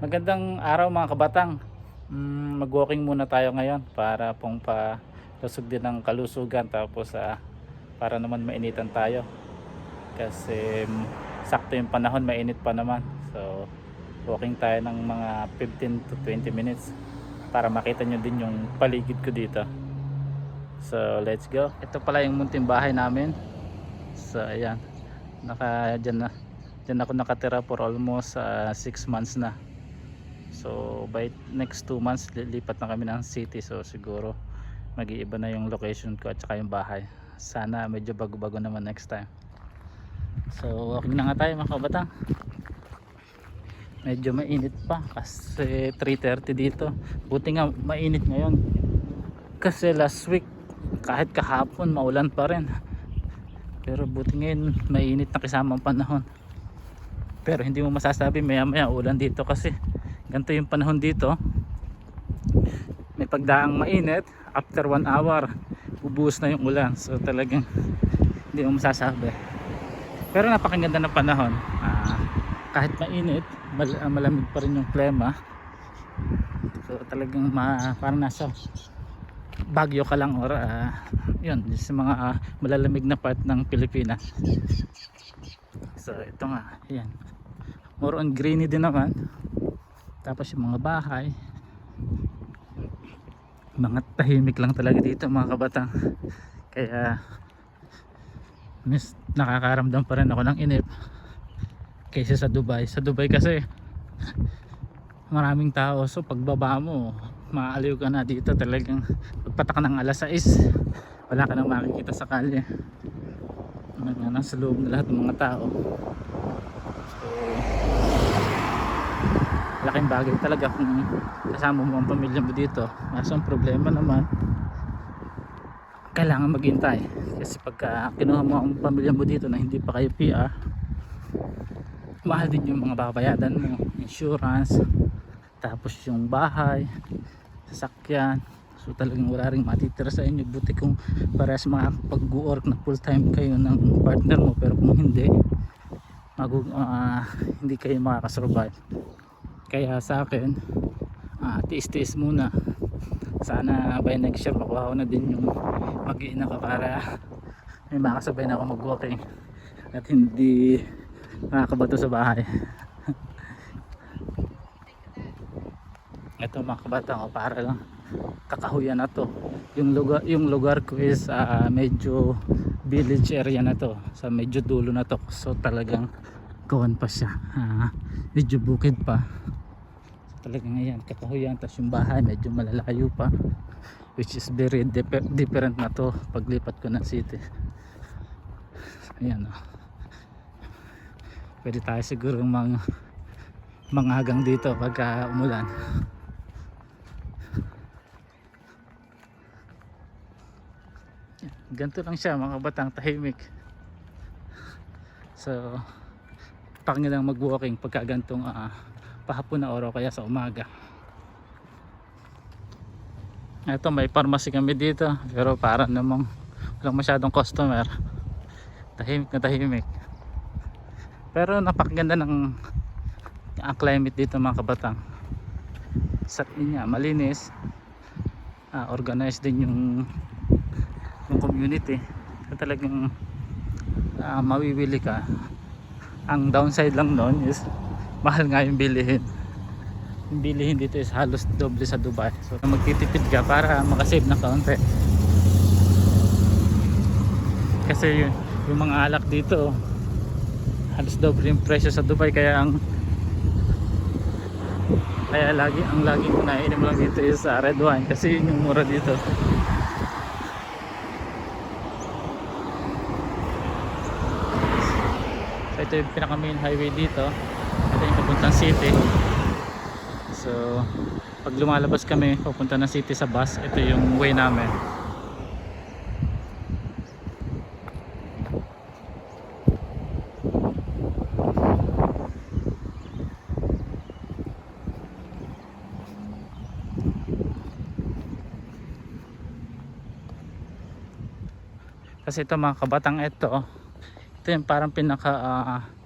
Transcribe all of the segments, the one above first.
Magandang araw mga kabatang. Mm, mag-walking muna tayo ngayon para pong palusog din ng kalusugan tapos ah, para naman mainitan tayo. Kasi mm, sakto yung panahon, mainit pa naman. So walking tayo ng mga 15 to 20 minutes para makita nyo din yung paligid ko dito. So let's go. Ito pala yung munting bahay namin. So ayan. Naka dyan na. Dyan ako nakatira for almost 6 months na. So by next 2 months lilipat na kami ng city so siguro mag-iiba na yung location ko at saka yung bahay. Sana medyo bago-bago naman next time. So walking na nga tayo mga kabatang. Medyo mainit pa kasi 3.30 dito. Buti nga mainit ngayon. Kasi last week kahit kahapon maulan pa rin. Pero buti ngayon mainit na kasama ang panahon. Pero hindi mo masasabi maya maya ulan dito kasi ganito yung panahon dito. May pagdaang mainit after 1 hour bubuhos na yung ulan. So talagang hindi mo masasabi. Pero napakaganda ng panahon. Ah, kahit mainit mal- ah, malamig pa rin yung klema so talagang ma parang nasa Bagyo ka lang or ah, yun sa mga ah, malalamig na part ng Pilipinas. So ito nga yan more on greeny din naman tapos yung mga bahay mga tahimik lang talaga dito mga kabatang kaya mis nakakaramdam pa rin ako ng inip kaysa sa Dubai. Sa Dubai kasi maraming tao. So pagbaba mo maaliw ka na dito talagang pagpatak ng alas 6 wala ka nang makikita sa kalye. Mga nasa loob na lahat ng mga tao laking bagay talaga kung kasama mo ang pamilya mo dito. Kaso ang problema naman kailangan maghintay. Kasi pagka kinuha mo ang pamilya mo dito na hindi pa kayo PR mahal din yung mga babayadan mo insurance tapos yung bahay sasakyan. So talagang wala rin matitira sa inyo. Buti kung parehas makapag-work na full time kayo ng partner mo. Pero kung hindi magu ah, hindi kayo makakasurvive kaya sa akin ah, tiis-tiis muna. Sana by next year makuha ko na din yung mag-iina ka para may makasabay na ako mag-walking at hindi nakakabato sa bahay. Ito mga kabata ko para lang kakahuyan na to. Yung lugar, yung lugar ko is ah, medyo village area na to. Sa medyo dulo na to. So talagang kawan pa siya. Ah, medyo bukid pa talagang ayan kakahuyan tapos yung bahay medyo malalayo pa. Which is very different na to paglipat ko ng city. Ayan oh. pwede tayo siguro mang manghagang dito pagka umulan. Ganito lang siya mga batang tahimik. So pakinggan mag walking pagka gantong ah, pahapon na oraw kaya sa umaga. Ito may pharmacy kami dito pero para namang walang masyadong customer. Tahimik na tahimik. Pero napakaganda ng ang climate dito mga kabatang. Sa niya malinis. Ah, organized din yung yung community. So, talagang ah, mawiwili ka. Ang downside lang nun is mahal nga yung bilihin. Yung bilihin dito is halos doble sa Dubai. So magtitipid ka para makasave ng kaunti. Kasi yun, yung mga alak dito halos doble yung presyo sa Dubai. Kaya ang kaya lagi ang lagi ko naiinom lang dito is uh, red wine. Kasi yun yung mura dito. So ito yung pinaka main highway dito papuntang city. So pag lumalabas kami papunta ng city sa bus. Ito yung way namin. Kasi ito mga kabatang ito ito yung parang pinaka ah,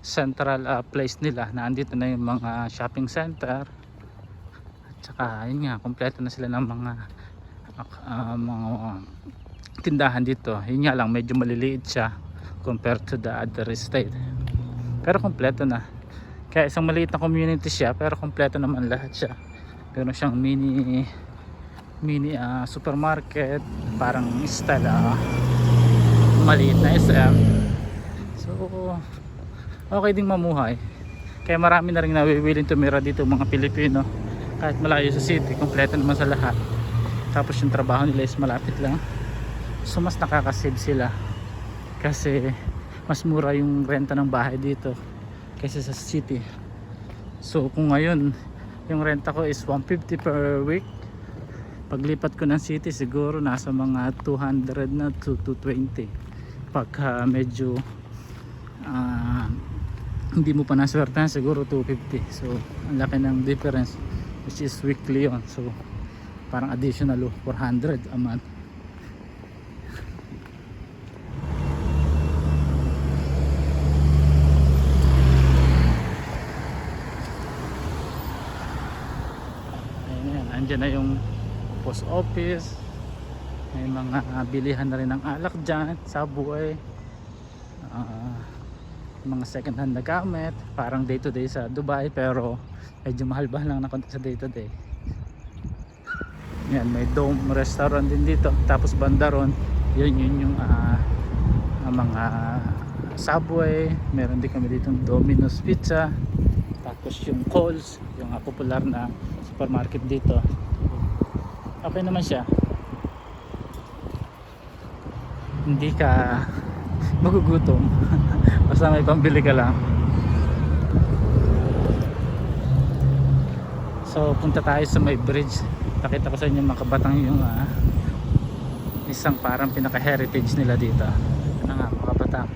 central ah, place nila. Na andito na yung mga shopping center. At saka yun nga kompleto na sila ng mga ah, mga tindahan dito. Yun nga lang medyo maliliit siya compared to the other state pero kompleto na. Kaya isang maliit na community siya pero kompleto naman lahat siya. Meron siyang mini mini ah, supermarket parang style ah, maliit na SM so okay ding mamuhay. Kaya marami na rin nawiwilling tumira dito mga Pilipino. Kahit malayo sa city kompleto naman sa lahat. Tapos yung trabaho nila is malapit lang. So mas nakakasave sila. Kasi mas mura yung renta ng bahay dito kaysa sa city. So kung ngayon yung renta ko is 150 per week. Paglipat ko ng city siguro nasa mga 200 na to 220 pagka medyo ah, hindi mo pa naswertahan siguro 250 so ang laki ng difference which is weekly yon so parang additional oh, 400 a month Ayan. Andyan na yung post office. May mga bilihan na rin ng alak dyan. Subway. Ah, mga second hand na gamit. Parang day to day sa Dubai. Pero medyo mahal ba lang na konti sa day to day. Yan, may dome restaurant din dito. Tapos banda ron. Yun yun yung ang mga Subway. Meron din kami dito Domino's Pizza. Tapos yung Coles. Yung ah, popular na supermarket dito okay naman siya hindi ka magugutom. Basta may pambili ka lang. So punta tayo sa may bridge. Pakita ko sa inyo mga kabatang yung ah, isang parang pinaka heritage nila dito. Ito na nga mga kabatang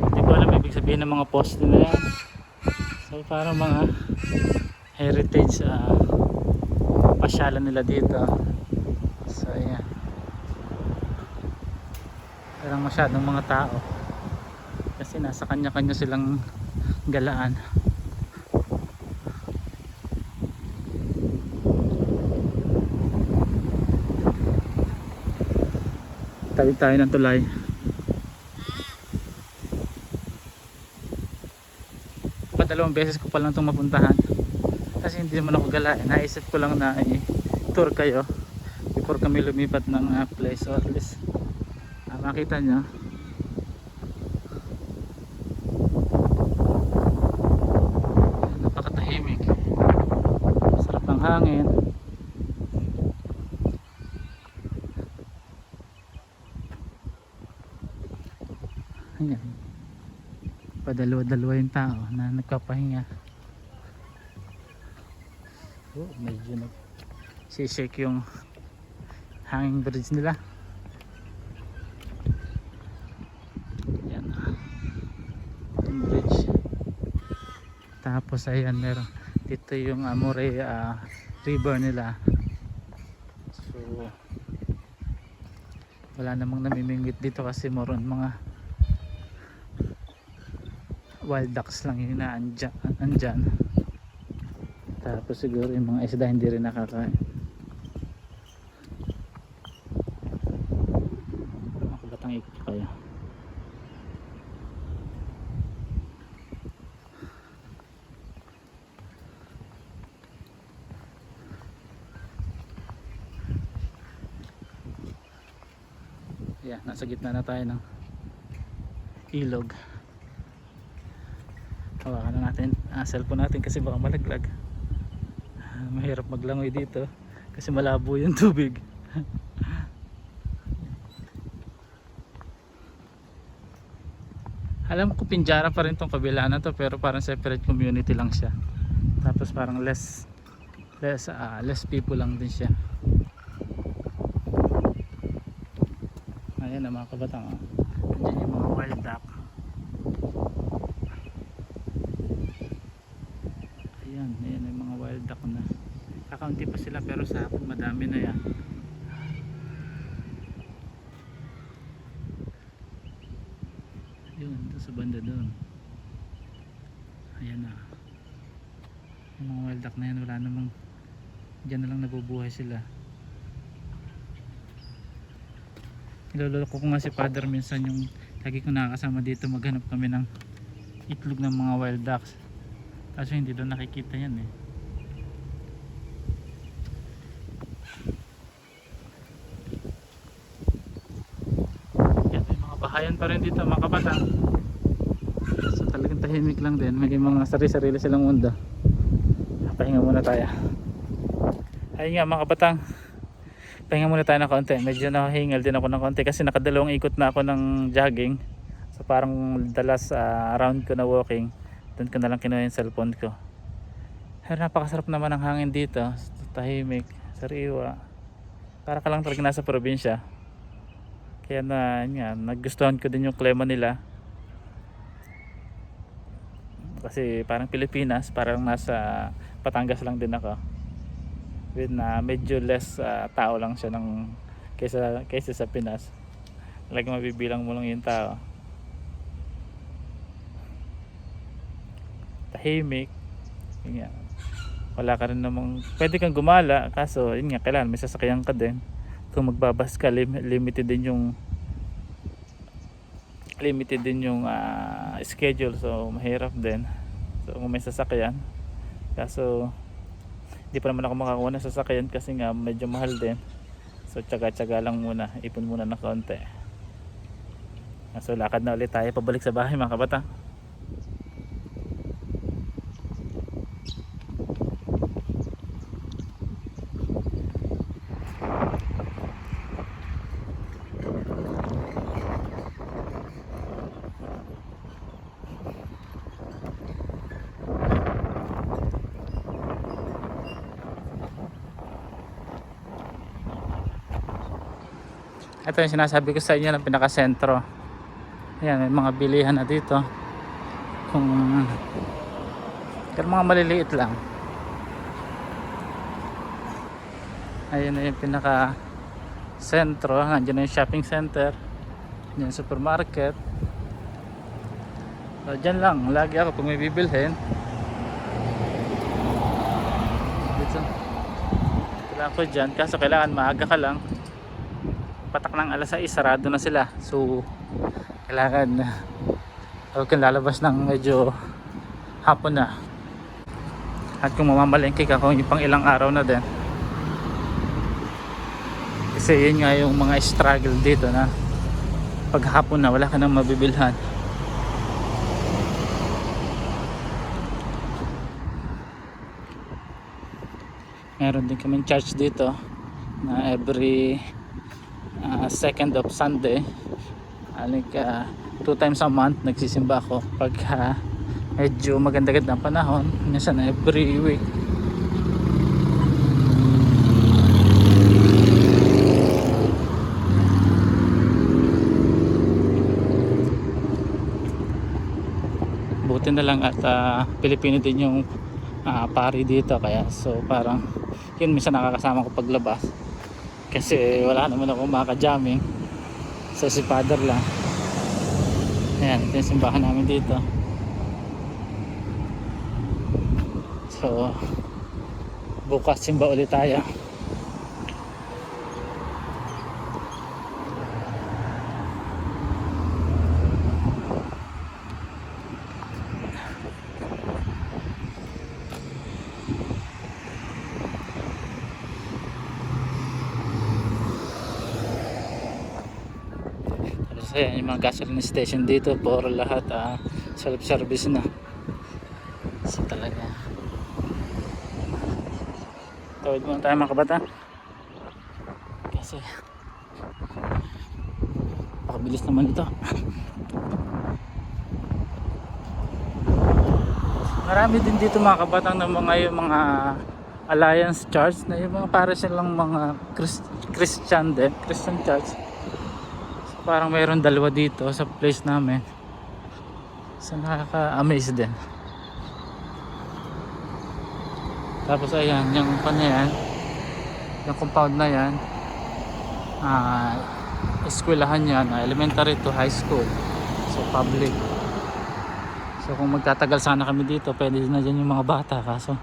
Hindi ko alam ibig sabihin ng mga poste na yan. So parang mga heritage uh, pasyalan nila dito. So ayan. Parang masyadong mga tao. Kasi nasa kanya-kanya silang galaan. Tabi tayo ng tulay. dalawang beses ko pa lang itong mapuntahan kasi hindi naman ako galain. Naisip ko lang na i-tour kayo before kami lumipat ng uh, place so at least uh, makita nyo. Napakatahimik. Sarap ng hangin. Ayan. Padalawa-dalawa yung tao na nagpapahinga oh, medyo nag shake yung hanging bridge nila. Yan yung bridge. Tapos ayan meron. Dito yung Amore uh, river nila. So wala namang namimingwit dito kasi moron mga wild ducks lang yung naandyan, andyan. Tapos siguro yung mga isda hindi rin nakakain. Ako batang ikot kaya yeah, nasa gitna na tayo ng ilog. Hawakan na natin ah, cellphone natin kasi baka malaglag mahirap maglangoy dito kasi malabo yung tubig. Alam ko pinjara pa rin tong kabila na to pero parang separate community lang siya. Tapos parang less less, ah, less people lang din siya. Ayan na mga kabatang oh. andyan yung mga wild duck Madami na yan. Yun, ito sa banda doon. Ayan na. Yung mga waldak na yan, wala namang dyan na lang nabubuhay sila. Niloloko ko nga si father minsan yung lagi ko nakakasama dito maghanap kami ng itlog ng mga wild ducks. Kaso hindi doon nakikita yan eh. Bahayan pa rin dito mga kabata. So talagang tahimik lang din. May mga sarili-sarili silang mundo. Pahinga muna tayo. Ayun nga mga kabatang. Pahinga muna tayo ng konti. Medyo nahingal din ako ng konti kasi nakadalawang ikot na ako ng jogging. So parang dalas uh, around ko na walking. Doon ko na lang kinuha yung cellphone ko. Pero napakasarap naman ang hangin dito. Tahimik, sariwa. Para ka lang talaga nasa probinsya. Kaya na, nga, nagustuhan ko din yung klima nila. Kasi parang Pilipinas, parang nasa Patangas lang din ako with na medyo less ah, tao lang siya ng kaysa kaysa sa Pinas. Talagang mabibilang mo lang yung tao. Tahimik. Yun nga. Wala ka rin namang pwede kang gumala kaso yun nga kailangan may sasakyan ka din. Kung magbabas ka lim- limited din yung limited din yung ah, schedule. So mahirap din. So kung may sasakyan. Kaso hindi pa naman ako makakuha ng sasakyan kasi nga medyo mahal din. So tsaga-tsaga lang muna. Ipon muna ng konti. So lakad na ulit tayo. Pabalik sa bahay mga kabata ito yung sinasabi ko sa inyo ng pinakasentro. Ayan may mga bilihan na dito. Kung pero mga maliliit lang. Ayun na yung pinaka sentro nandiyan na yung shopping center. Yung supermarket. So dyan lang. Lagi ako kung may bibilhin. Dito. Kailangan ko dyan. Kaso kailangan maaga ka lang patak ng alas 6 sarado na sila. So kailangan huwag kang lalabas ng medyo hapon na. At kung mamamalengke ka kung pang ilang araw na din. Kasi yun nga yung mga struggle dito na pag hapon na wala ka nang mabibilhan. Meron din kaming church dito na every uh, second of Sunday. Like uh, two times a month nagsisimba ako pag uh, medyo maganda-ganda ang panahon. Minsan every week. Buti na lang at uh, Pilipino din yung uh, pari dito. Kaya so parang yun minsan nakakasama ko paglabas kasi wala naman ako makajamming so si father lang. Ayan ito yung simbahan namin dito. So bukas simba ulit tayo Tapos ayan, yung mga gasoline station dito for lahat ah, self-service na. So talaga. Tawid muna tayo mga kabata. Kasi pakabilis naman ito. Marami din dito mga kabatang ng mga yung mga Alliance Church na yung mga para silang mga Christ, Christian din, Christian Church parang mayroon dalawa dito sa place namin so nakaka-amaze din tapos ayan yung pan yan yung compound na yan ah eskwelahan yan ah, elementary to high school So public. So kung magtatagal sana kami dito, pwede na dyan yung mga bata. Kaso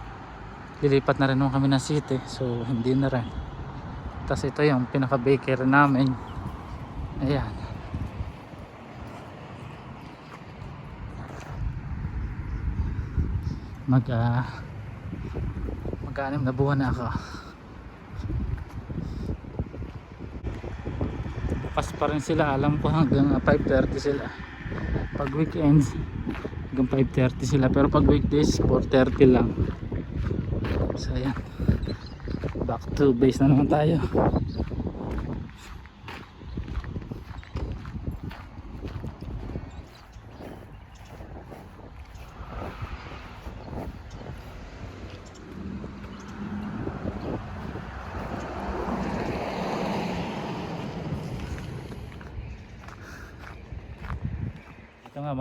lilipat na rin naman kami ng city. So hindi na rin. Tapos ito yung pinaka bakery namin. Ayan. Mag ah, mag-anim na buwan na ako. Bukas pa rin sila. Alam ko hanggang ah, 5.30 sila. Pag weekends, hanggang 5.30 sila. Pero pag weekdays, 4.30 lang. So ayan. Back to base na naman tayo.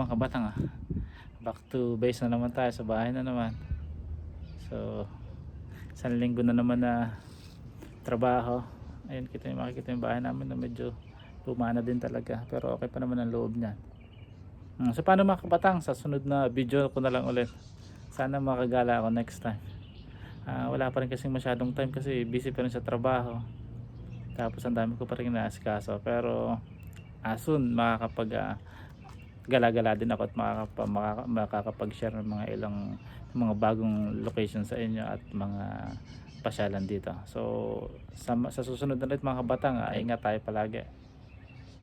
Mga kabatang ah. Back to base na naman tayo sa bahay na naman. So, isang linggo na naman na trabaho. Ayun, kita yung makikita yung bahay namin na medyo lumana din talaga. Pero okay pa naman ang loob niyan. Hmm, so, paano mga kabatang? Sa sunod na video ko na lang ulit. Sana makagala ako next time. Ah, wala pa rin kasing masyadong time kasi busy pa rin sa trabaho. Tapos ang dami ko pa rin inaasikaso. Pero ah, soon makakapag ah, gala-gala din ako at makakapa, makaka, makakapag-share ng mga ilang mga bagong location sa inyo at mga pasyalan dito. So sa, sa susunod na ulit mga kabatang, ah, ingat tayo palagi.